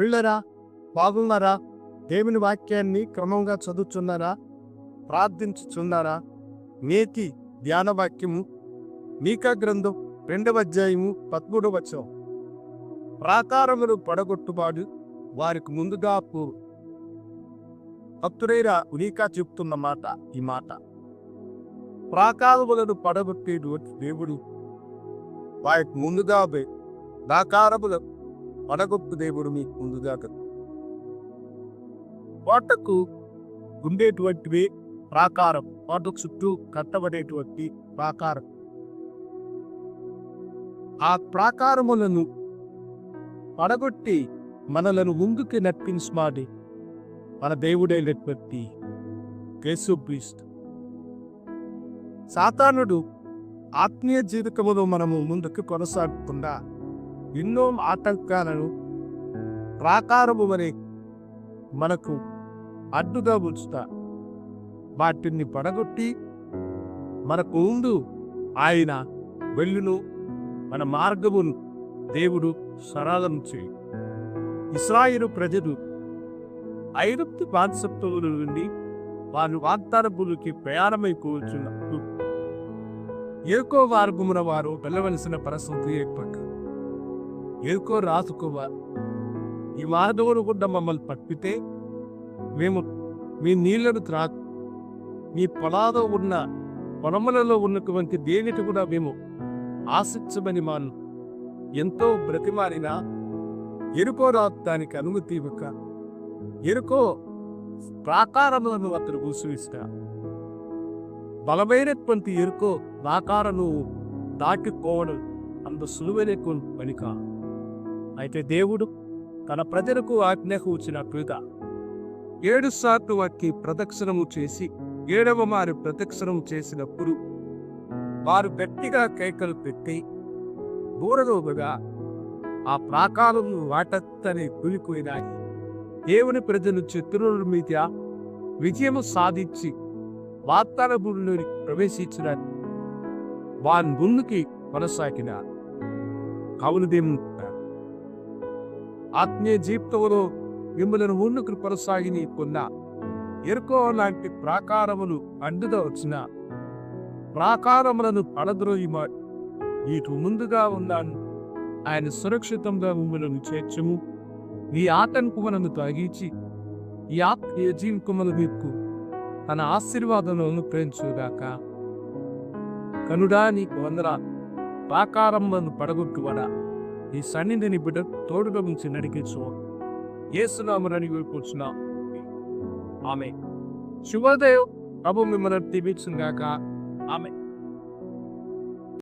పిల్లరా బాగున్నారా? దేవుని వాక్యాన్ని క్రమంగా చదువుతున్నారా ప్రార్థించుచున్నారా? నేతి ధ్యాన వాక్యము మీకా గ్రంథం రెండవ అధ్యాయము పదమూడవ వచనం. ప్రాకారములు పడగొట్టుబాడు వారికి ముందుగా పో. భక్తుడైన ఉనీకా చెప్తున్న మాట ఈ మాట. ప్రాకారములను పడగొట్టేటువంటి దేవుడు వారికి ముందుగా పోయి ప్రాకారముల పడగొట్టు దేవుడు మీకు ముందుగా కోటకు ఉండేటువంటివి ప్రాకారం. కోటకు చుట్టూ కట్టబడేటువంటి ప్రాకారం. ఆ ప్రాకారములను పడగొట్టి మనలను ముందుకు నడిపించమాడి మన దేవుడైనటువంటి యేసుక్రీస్తు సాతానుడు ఆత్మీయ జీవితంలో మనము ముందుకు కొనసాగకుండా ఎన్నో ఆటంకాలను ప్రాకారము వరే మనకు అడ్డుగా ఉంచుతా. వాటిని పడగొట్టి మనకు ముందు ఆయన వెళ్ళును. మన మార్గమును దేవుడు సరళం చేయి. ఇస్రాయిలు ప్రజలు ఐగుప్తు బాధ్యత్వముల నుండి వారు వాగ్దాన భూమికి ప్రయాణమైపోవచ్చున్నప్పుడు ఏకో మార్గమున వారు వెళ్ళవలసిన పరిస్థితి ఏర్పడ్డారు ఏకో రాసుకోవారు ఈ మాధవుడు కూడా మమ్మల్ని పట్టితే మేము మీ నీళ్ళను త్రా మీ పొలాలో ఉన్న పొలములలో ఉన్నటువంటి దేనిటి కూడా మేము ఆశించమని మాను. ఎంతో బ్రతిమారినా ఎరుకో రావటానికి అనుమతి ఇవ్వక ఎరుకో ప్రాకారములను అతను కూసువిస్తా బలమైనటువంటి ఎరుకో ప్రాకారను దాటిపోవడం అంత సులువైన పని కాదు అయితే దేవుడు తన ప్రజలకు ఆజ్ఞకూచినట్లుగా ఏడు సార్లు వారికి ప్రదక్షిణము చేసి ఏడవ మారి ప్రదక్షిణం చేసినప్పుడు వారు గట్టిగా కేకలు పెట్టి బూరదోబగా ఆ ప్రాకారం వాటత్తని కూలిపోయినాయి. దేవుని ప్రజలు శత్రువుల మీద విజయము సాధించి వాగ్దాన భూమిలోని ప్రవేశించిన వారి ముందుకి కొనసాగిన కవులు దేవుని ఆత్మీయ జీవితంలో మిమ్మల్ని ఉన్నకులు కొనసాగిని కొన్న ఎరుకో లాంటి ప్రాకారములు అడ్డుగా వచ్చిన ప్రాకారములను పడద్రోయి వీటి ముందుగా ఉన్నాను. ఆయన సురక్షితంగా మిమ్మల్ని చేర్చము. ఈ ఆటంకములను తొలగించి ఈ ఆత్మీయ జీవితముల మీకు తన ఆశీర్వాదములను ప్రేమించుగాక. కనుడా నీకు వందరా ప్రాకారములను పడగొట్టువడా? ఈ సన్నిధిని బిడ్డ తోడుగా ఉంచి నడిపించు ఏసునామరని కూర్చున్నాం ఆమె శుభదేవ్ ప్రభు మిమ్మల్ని దీవించుగాక ఆమె